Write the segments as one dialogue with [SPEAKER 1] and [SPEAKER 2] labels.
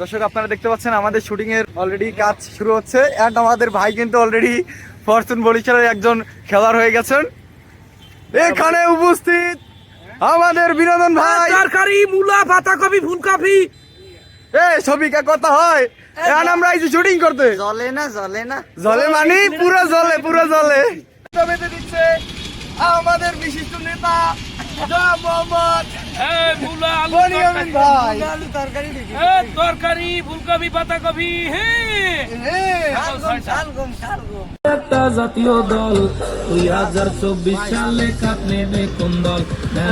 [SPEAKER 1] দর্শক আপনারা দেখতে পাচ্ছেন আমাদের শুটিং এর অলরেডি কাজ শুরু হচ্ছে এন্ড আমাদের ভাই কিন্তু অলরেডি ফরচুন বরিশালের একজন খেলোয়াড় হয়ে গেছেন। এখানে উপস্থিত আমাদের বিনোদন ভাই।
[SPEAKER 2] তরকারি মূলা পাতাকপি ফুলকপি।
[SPEAKER 1] এ ছবিকা কথা হয়। এখন আমরা এই যে শুটিং করতে।
[SPEAKER 3] জলে না জলে না।
[SPEAKER 1] জলে মানে পুরো জলে পুরো জলে। বেঁধে দিচ্ছে আমাদের বিশিষ্ট নেতা
[SPEAKER 3] তরকারি
[SPEAKER 2] ফুলকপি পাতাকপি হ্যাঁ একটা জাতীয় দল দুই হাজার চব্বিশ সালে কাপ নেবে কোন দল?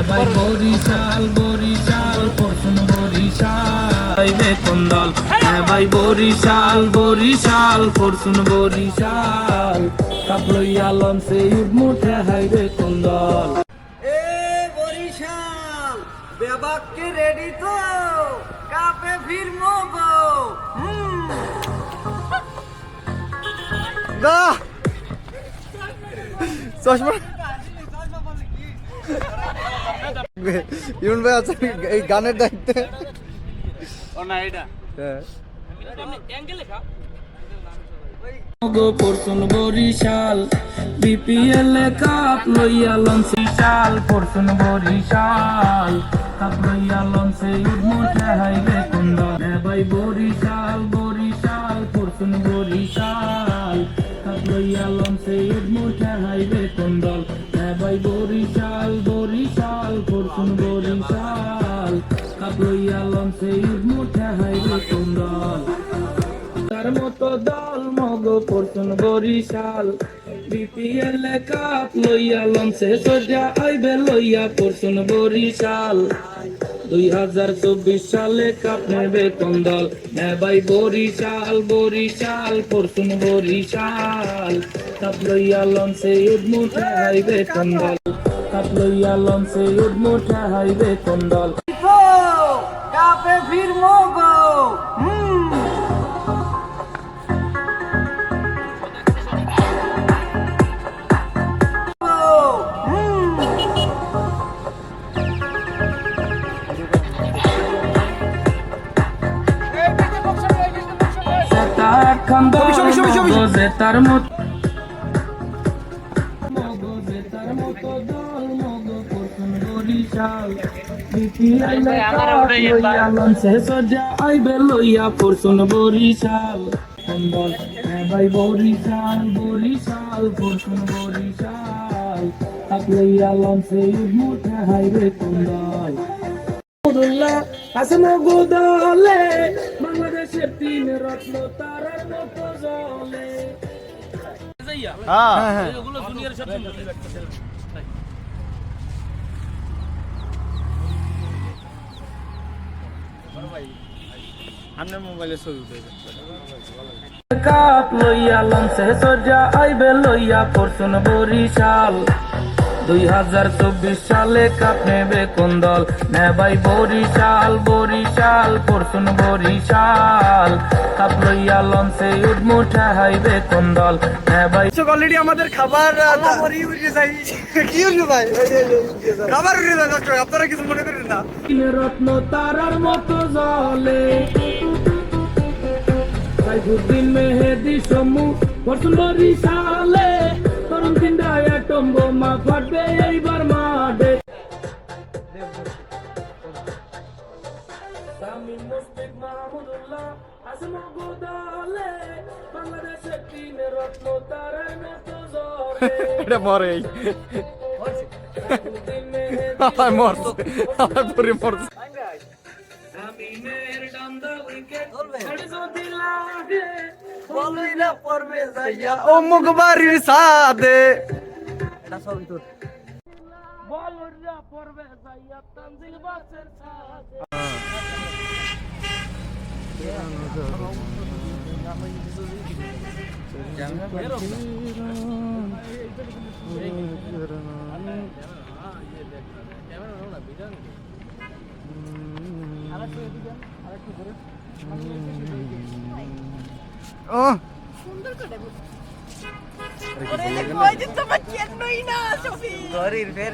[SPEAKER 2] ভাই বরিশাল বরিশাল পরশুন বরিশাল কোন দল? ভাই বরিশাল বরিশাল পরশুন বরিশাল। কাপ লইয়া লঞ্চে মুঠে হাইবে কোন দল?
[SPEAKER 3] বেবাককে রেডি তো? কাপে ফিরমো হুম।
[SPEAKER 1] না। চশমা। ইমন ভাই আছেন এই গানের দায়িত্বে। হ্যাঁ।
[SPEAKER 2] গো পরশুন বরিশাল, বিপিএল কাপ লইয়া লঞ্চে শাল পরশুন বরিশাল, কাপ লইয়া লঞ্চে উঠমোটে হাইবে কুন্দল ভাই বরিশাল বরিশাল, পরশুন বরিশাল, কাপ বরিশাল বরিশাল, পরশুন বরিশাল। পরতুন বরিশাল। বিপিএল কাপ লইয়া লঞ্চে সজা আইবে লইয়া পরতুন বরিশাল। দুই হাজার চব্বিশ সালে কাপ নেবে কোন দল নেবাই বরিশাল বরিশাল পরতুন বরিশাল। কাপ লইয়া লঞ্চে উঠমুঠে আইবে কোন দল কাপ লইয়া লঞ্চে উঠমুঠে আইবে কোন দল
[SPEAKER 3] কাপে ফিরমো
[SPEAKER 2] আইবে লইয়া পরশুন বরিশাল। কন্দল হ্যাঁ ভাই বরিশাল বরিশাল পরশুন বরিশাল। কাপ লইয়া লঞ্চে মুঠে হাইবে কন্দল আছে মগো দলে বাংলাদেশের তিন রত্ন তারার মতো জলে
[SPEAKER 1] হ্যাঁ। হ্যাঁ
[SPEAKER 2] কাপ লইয়া লঞ্চে সজা আইবে লইয়া পরশুন বরিশাল। দুই হাজার চব্বিশ সালে কাপ নেবে কোন দল? নেবাই বরিশাল বরিশাল পরশুন বরিশাল। কাপ লইয়া লঞ্চে উঠমুঠে হাইবে কোন দল? নেবাই
[SPEAKER 1] অলরেডি আমাদের খাবার কি যায় খাবার উঠে যায় আপনারা কিছু মনে করেন না।
[SPEAKER 2] রত্ন তারার মতো জলে। সাইফুদ্দিন মেহেদি সমু পরশুন বরিশালে। মুশফিক মাহমুদুল্লাহ আসম গোদালে বাংলাদেশের তিন রত্ন তারার মতো জলে
[SPEAKER 1] এটা মরে আমার মরছে আমার পরে মরছে
[SPEAKER 2] তামিমের ডান্ডা উইকেট যদি লাগে
[SPEAKER 3] বলই না পড়বে যাইয়া।
[SPEAKER 1] ও মুখ সাদে।
[SPEAKER 3] এটা সবই তোর।
[SPEAKER 2] বলরা পড়বে যাইয়া তানজিল বাসের ছাদে
[SPEAKER 1] ও
[SPEAKER 3] গরির ফের